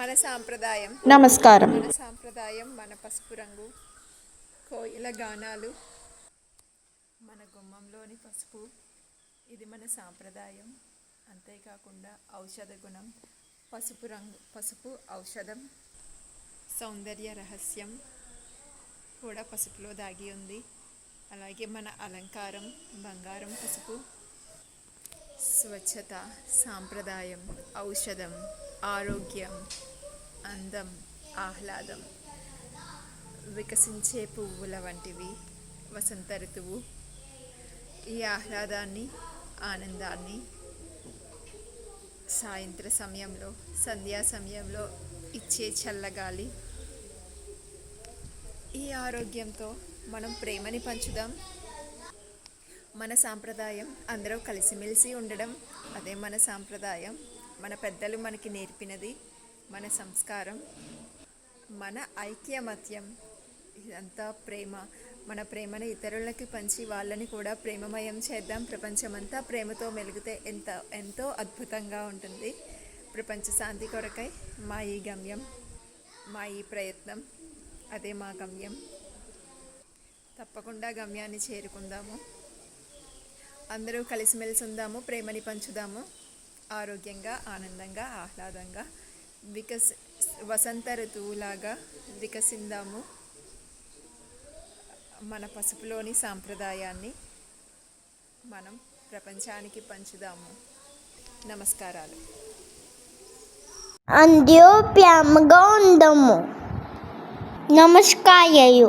మన సాంప్రదాయం. నమస్కారం. మన సాంప్రదాయం మన పసుపు రంగు కోయిల గానాలు. మన గుమ్మంలోని పసుపు ఇది మన సాంప్రదాయం. అంతేకాకుండా ఔషధ గుణం పసుపు రంగు పసుపు ఔషధం. సౌందర్య రహస్యం కూడా పసుపులో దాగి ఉంది. అలాగే మన అలంకారం బంగారం పసుపు. స్వచ్ఛత సాంప్రదాయం ఔషధం ఆరోగ్యం అందం ఆహ్లాదం వికసించే పువ్వుల వంటివి వసంత ఋతువు. ఈ ఆహ్లాదాన్ని ఆనందాన్ని సాయంత్ర సమయంలో సంధ్యా సమయంలో ఇచ్చే చల్లగాలి. ఈ ఆరోగ్యంతో మనం ప్రేమని పంచుదాం. మన సాంప్రదాయం అందరూ కలిసిమెలిసి ఉండడం అదే మన సాంప్రదాయం. మన పెద్దలు మనకి నేర్పినది మన సంస్కారం మన ఐక్యమత్యం. ఇదంతా ప్రేమ. మన ప్రేమను ఇతరులకి పంచి వాళ్ళని కూడా ప్రేమమయం చేద్దాం. ప్రపంచమంతా ప్రేమతో మెలిగితే ఎంత ఎంతో అద్భుతంగా ఉంటుంది. ప్రపంచ శాంతి కొరకై మా ఈ గమ్యం మా ఈ ప్రయత్నం అదే మా గమ్యం. తప్పకుండా గమ్యాన్ని చేరుకుందాము. అందరూ కలిసిమెలిసి ఉందాము ప్రేమని పంచుదాము. ఆరోగ్యంగా ఆనందంగా ఆహ్లాదంగా వికస్ వసంత ఋతువులాగా వికసిందాము. మన పసుపులోని సాంప్రదాయాన్ని మనం ప్రపంచానికి పంచుదాము. నమస్కారాలు. అంద్యోప్యామగా ఉందము. నమస్కారయు.